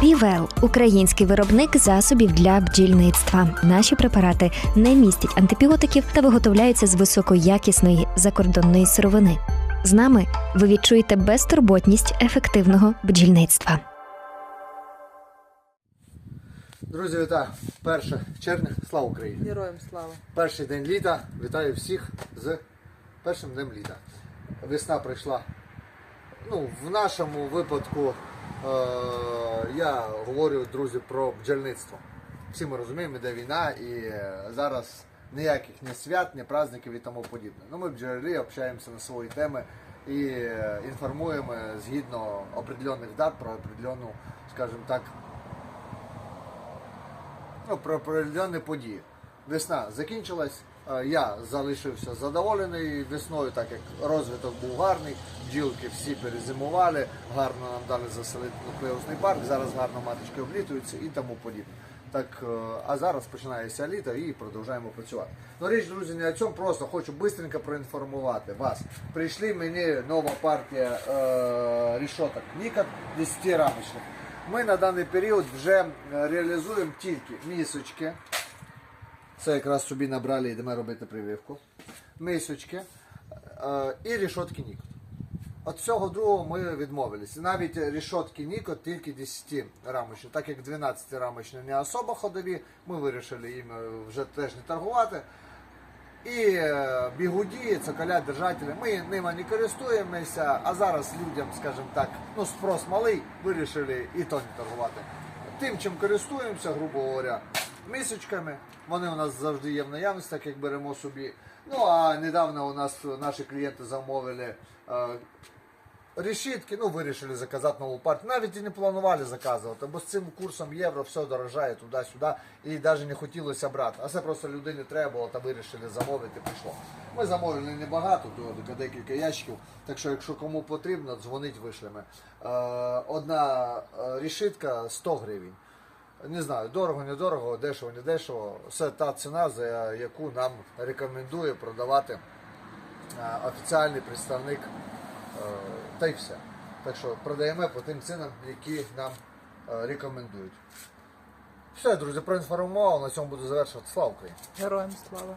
Півел український виробник засобів для бджільництва. Наші препарати не містять антибіотиків та виготовляються з високоякісної закордонної сировини. З нами ви відчуєте безтурботність ефективного бджільництва. Друзі, вітаю! 1 червня, слава Україні! Героям слава. Перший день літа. Вітаю всіх з першим днем літа. Весна прийшла. Ну, в нашому випадку я говорю, друзі, про бджільництво. Всі ми розуміємо, де війна, і е, зараз ніяких ні свят, ні праздників і тому подібне. Ну, ми бджолярі общаємося на свої теми і е, інформуємо згідно определених дат про определену, скажімо так, ну, про определенні події. Весна закінчилась. Е, Я залишився задоволений весною, так як розвиток був гарний, бджілки всі перезимували, гарно нам дали заселити нуклеусний парк, зараз гарно маточки облітуються і тому подібне. Так, е, а зараз починається літо і продовжуємо працювати. Ну річ, друзі, не о цьому, просто хочу швидко проінформувати вас. Прийшли мені нова партія е, рішоток Нікот 10 рамочних. Ми на даний період вже е, реалізуємо тільки місочки. Це якраз собі набрали, йдемо робити прививку. Мисочки е, і рішотки Нікот. От цього другого ми відмовилися. Навіть рішотки Нікот тільки 10 рамочні. Так як 12 рамочні не особо ходові, ми вирішили їм е, вже теж не торгувати. І е, бігуді, цоколя, держателі, ми ними не користуємося, а зараз людям, скажімо так, ну спрос малий, вирішили і то не торгувати. Тим, чим користуємося, грубо говоря, місочками. Вони у нас завжди є в наявності, так як беремо собі. Ну а недавно у нас наші клієнти замовили е, решітки, ну вирішили заказати нову партію. Навіть і не планували заказувати, бо з цим курсом євро все дорожає туди-сюди і навіть не хотілося брати. А це просто людині треба було та вирішили замовити, прийшло. Ми замовили небагато, то декілька ящиків. Так що, якщо кому потрібно, дзвонить, вишлемо. Е, одна е, решітка 100 гривень. Не знаю, дорого, недорого, дешево, не дешево. Це та ціна, за яку нам рекомендує продавати офіційний представник е, та й все. Так що продаємо по тим цінам, які нам е, рекомендують. Все, друзі, проінформував, на цьому буду завершувати. Слава Україні! Героям слава.